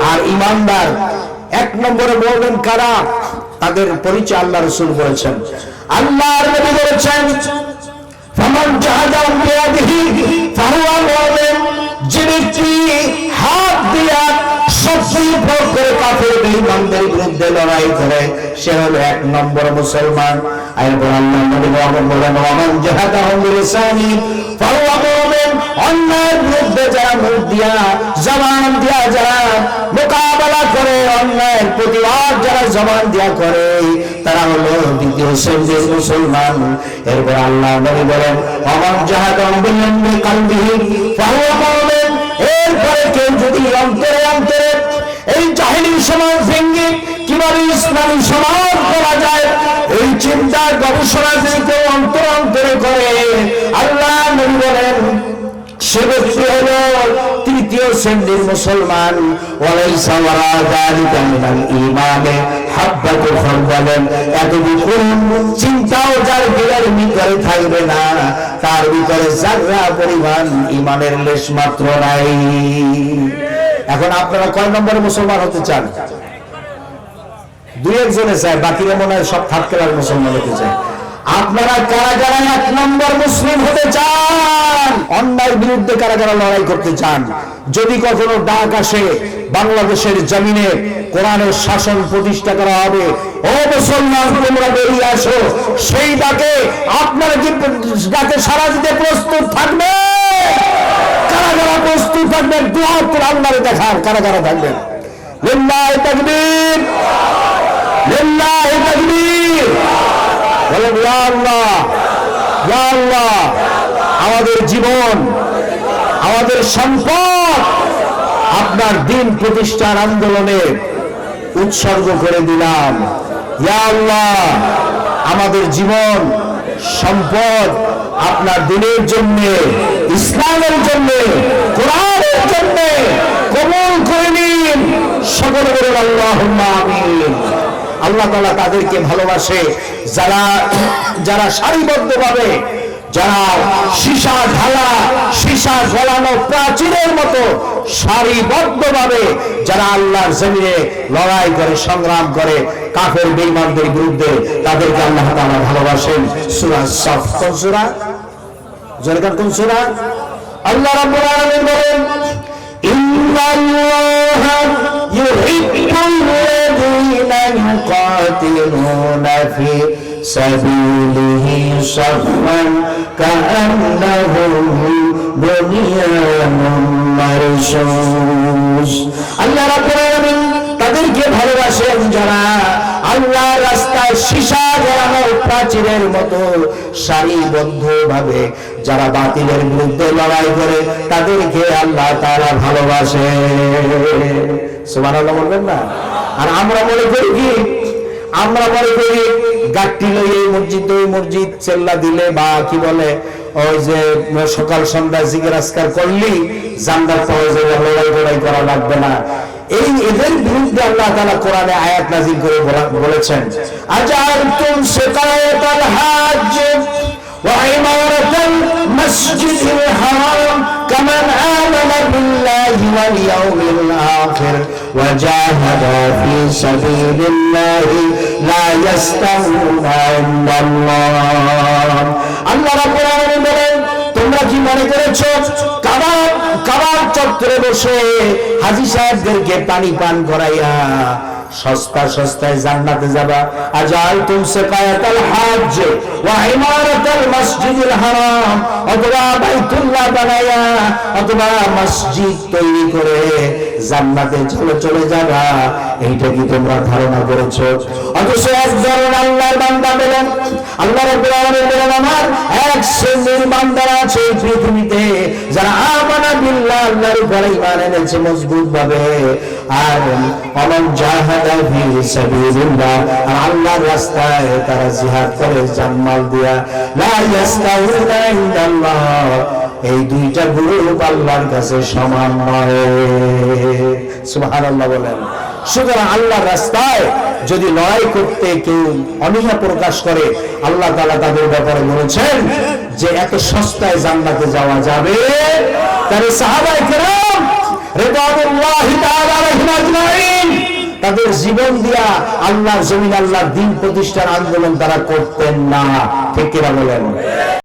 আর ইমানদার। এক নম্বরে বলবেন কারা? তাদের পরিচয় আল্লাহ রসুল বলেছেন। আল্লাহর নবী বলেছেন বিরুদ্ধে মুসলমান। আল্লাহ যারা মুখ দিয়া যারা মোকাবেলা করে অন্যায়ের প্রতিবাদ যারা জবান দিয়া করে, তারা হলো দ্বিতীয় শ্রেণির মুসলমান। এরপর আল্লাহ নবী বলেন অমান জাহাদম বিলম্বে কালবিহি এরপরে কেউ যদি অন্তরে অন্তরে এই জাহিলি সমাজ ভেঙ্গে কীভাবে ইসলামী সমাজ করা যায়? এই চিন্তা গবেষণা যদি কেউ অন্তর অন্তরে করে, আল্লাহ নবী বলেন, সে ব্যক্তি হল শ্রেণির মুসলমান ঈমানের লেশ মাত্র নাই। এখন আপনারা কয় নম্বরে মুসলমান হতে চান? দুই একজনে চায়, বাকিরা মনে হয় সব থার্ড ক্লাস মুসলমান হতে চায়। আপনারা কারা কারা এক নম্বর মুসলিম হতে চান? অন্যায় বিরুদ্ধে কারা কারা লড়াই করতে চান? যদি কখনো ডাক আসে, বাংলাদেশের জমিনে কোরআনের শাসন প্রতিষ্ঠা করা হবে। ও মুসলমান, তোমরা বেরিয়ে আসো। সেই ডাকে আপনারা কি ডাকে সারা দিতে প্রস্তুত থাকবে? কারা কারা প্রস্তুত থাকবেন? দুহাত করে আল্লাহরে দেখার কারা কারা থাকবেন লিল্লাহি তাকবীর বলেন আল্লাহ আল্লাহ, আমাদের জীবন, আমাদের সম্পদ আপনার দিন প্রতিষ্ঠার আন্দোলনে উৎসর্গ করে দিলাম। আল্লাহ, আমাদের জীবন, সম্পদ আপনার দিনের জন্য, ইসলামের জন্য, কোরআনের জন্য কবুল করে নিন। সকলে বলুন আল্লাহ আমিন। আল্লাহ তালা তাদেরকে ভালোবাসে। যারা যারা সারিবদ্ধভাবে, যারা সীসা ঢালা, সীসা জ্বলানো প্রাচীরের মতো সারিবদ্ধভাবে যারা আল্লাহর জমিনে লড়াই করে, সংগ্রাম করে, কাফের বেঈমানদের বিরুদ্ধে তাদেরকে আল্লাহ তাআলা ভালোবাসেন। সূরা সাফ কোন সূরা? জোরে কোন সূরা? আল্লাহ রাব্বুল আলামিন বলেন, ইন্নাল্লাহা মারসুস আল্লাহ রাব্বুল আলামিন তাদেরকে ভালোবাসেন যারা আল্লাহ রাস্তায় সীসা জ্বালানো প্রাচীরের মতো সারিবদ্ধ ভাবে যারা বাতিলের বিরুদ্ধে লড়াই করে তাদেরকে আল্লাহ তারা ভালোবাসে সুবহানাল্লাহ বলবেন না? আর আমরা মনে করি কি আমরা মনে করি গাঠটি লই এই মসজিদ, ওই মসজিদ চেল্লা দিলে বা কি বলে, ওই যে সকাল সন্ধ্যা জিগের আজকার করলি, জান্নাত পাওয়া লড়াই লড়াই করা লাগবে না। এই এদের বিরুদ্ধে আল্লাহ কোরআনে আয়াত করে বলা- বলেছেন আজালতুম সিকায়াতাল হাজ্জ ওয়া ইমারাতাল মাসজিদিল হারাম কামান আমানা বিল্লাহি ওয়াল ইয়াউমিল আখির ওয়া জাহাদা ফি সাবিলিল্লাহি লা ইয়াস্তাউনা ইনদাল্লাহ আল্লাহ রাব্বুল আলামিন বলেন, তোমরা কি মনে করেছ? কাবার কাবার চত্বরে বসে হাজি সাহেবদেরকে পানি পান করাইয়া সস্তা সস্তায় জান্নাতে যাবা। আজাল তুম সিকায়াতাল হজ ওয়া ইমারাতাল মসজিদিল হারাম। অথবা বাইতুল্লাহ বানায়া, অথবা মসজিদ তৈরি করে জান্নাতে চলে চলে যাবা। এইটা কি তোমরা ধারণা করেছ? অথচ একজন আল্লাহর বান্দা পেলেন। আল্লাহ রাব্বুল আলামিন বলেন, আমার এক শ্রেণির বান্দারা আছে পৃথিবীতে যারা এই দুইটা গ্রুপ আল্লাহর কাছে সমান নয়। সুবহানাল্লাহ বলেন। সুতরাং আল্লাহর রাস্তায় যদি লড়াই করতে কেউ অনীহা প্রকাশ করে, আল্লাহ তাআলা তাদের ব্যাপারে বলেছেন যে এত সস্তায় জান্নাতে যাওয়া যাবে? তাদের জীবন দিয়া আল্লাহ জমিন আল্লাহ দিন প্রতিষ্ঠার আন্দোলন তারা করতেন না। ঠিক বলেন?